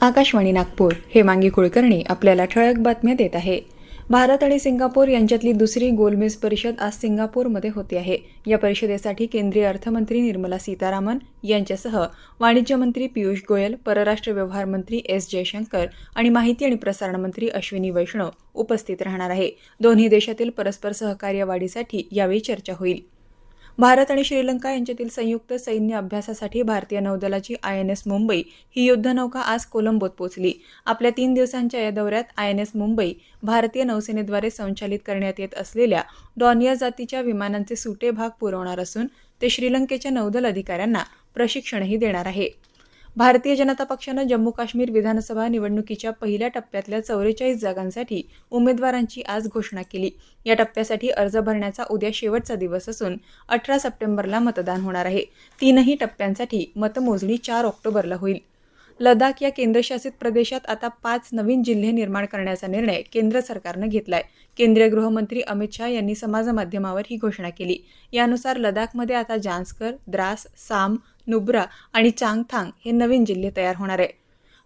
आकाशवाणी नागपूर. हे मांगी कुलकर्णी आपल्याला ठळक बातम्या देत आहे. भारत आणि सिंगापूर यांच्यातली दुसरी गोलमेज परिषद आज सिंगापूरमध्ये होते आहे. या परिषदेसाठी केंद्रीय अर्थमंत्री निर्मला सीतारामन यांच्यासह वाणिज्य मंत्री पियुष गोयल परराष्ट्र व्यवहार मंत्री एस जयशंकर आणि माहिती आणि प्रसारण मंत्री अश्विनी वैष्णव उपस्थित राहणार आहे. दोन्ही देशातील परस्पर सहकार्य वाढीसाठी यावेळी चर्चा होईल. भारत आणि श्रीलंका यांच्यातील संयुक्त सैन्य अभ्यासासाठी भारतीय नौदलाची आय एन एस मुंबई ही युद्धनौका आज कोलंबोत पोहोचली आपल्या तीन दिवसांच्या या दौऱ्यात आय एन एस मुंबई भारतीय नौसेनेद्वारे संचालित करण्यात येत असलेल्या डॉनिया जातीच्या विमानांचे सुटे भाग पुरवणार असून ते श्रीलंकेच्या नौदल अधिकाऱ्यांना प्रशिक्षणही देणार आहे. भारतीय जनता पक्षानं जम्मू काश्मीर विधानसभा निवडणुकीच्या पहिल्या टप्प्यातल्या चौवेचाळीस जागांसाठी उमेदवारांची आज घोषणा केली. या टप्प्यासाठी अर्ज भरण्याचा उद्या शेवटचा दिवस असून अठरा सप्टेंबरला मतदान होणार आहे. तीनही टप्प्यांसाठी मतमोजणी चार ऑक्टोबरला होईल. लडाख या केंद्रशासित प्रदेशात आता पाच नवीन जिल्हे निर्माण करण्याचा निर्णय केंद्र सरकारनं घेतलाय. केंद्रीय गृहमंत्री अमित शहा यांनी समाजमाध्यमावर ही घोषणा केली. यानुसार लडाखमध्ये आता जान्सकर द्रास साम नुब्रा आणि चांगथांग हे नवीन जिल्हे तयार होणार आहे.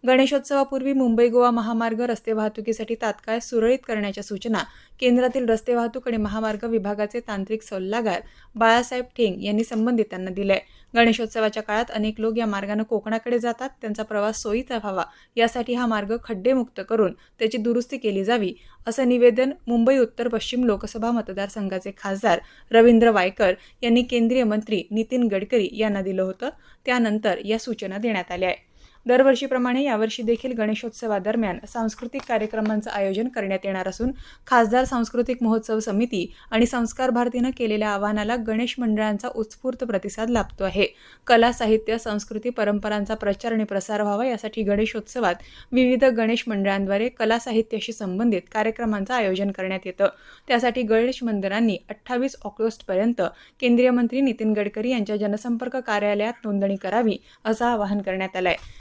गणेशोत्सवापूर्वी मुंबई गोवा महामार्ग रस्ते वाहतुकीसाठी तात्काळ सुरळीत करण्याच्या सूचना केंद्रातील रस्ते वाहतूक आणि महामार्ग विभागाचे तांत्रिक सल्लागार बाळासाहेब ठेंग यांनी संबंधितांना दिले गणेशोत्सवाच्या काळात अनेक लोक या मार्गाने कोकणाकडे जातात त्यांचा प्रवास सोयीचा व्हावा यासाठी हा मार्ग खड्डेमुक्त करून त्याची दुरुस्ती केली जावी असं निवेदन मुंबई उत्तर पश्चिम लोकसभा मतदारसंघाचे खासदार रवींद्र वायकर यांनी केंद्रीय मंत्री नितीन गडकरी यांना दिलं होतं. त्यानंतर या सूचना देण्यात आल्या आहे दरवर्षीप्रमाणे यावर्षी देखील गणेशोत्सवादरम्यान सांस्कृतिक कार्यक्रमांचं आयोजन करण्यात येणार असून खासदार सांस्कृतिक महोत्सव समिती आणि संस्कार भारतीनं केलेल्या आवाहनाला गणेश मंडळांचा उत्स्फूर्त प्रतिसाद लाभतो आहे. कला साहित्य संस्कृती परंपरांचा प्रचार आणि प्रसार व्हावा यासाठी गणेशोत्सवात विविध गणेश मंडळांद्वारे कला साहित्याशी संबंधित कार्यक्रमांचं आयोजन करण्यात येतं. त्यासाठी गणेश मंदिरांनी अठ्ठावीस ऑगस्टपर्यंत केंद्रीय मंत्री नितीन गडकरी यांच्या जनसंपर्क कार्यालयात नोंदणी करावी असं आवाहन करण्यात आलं आहे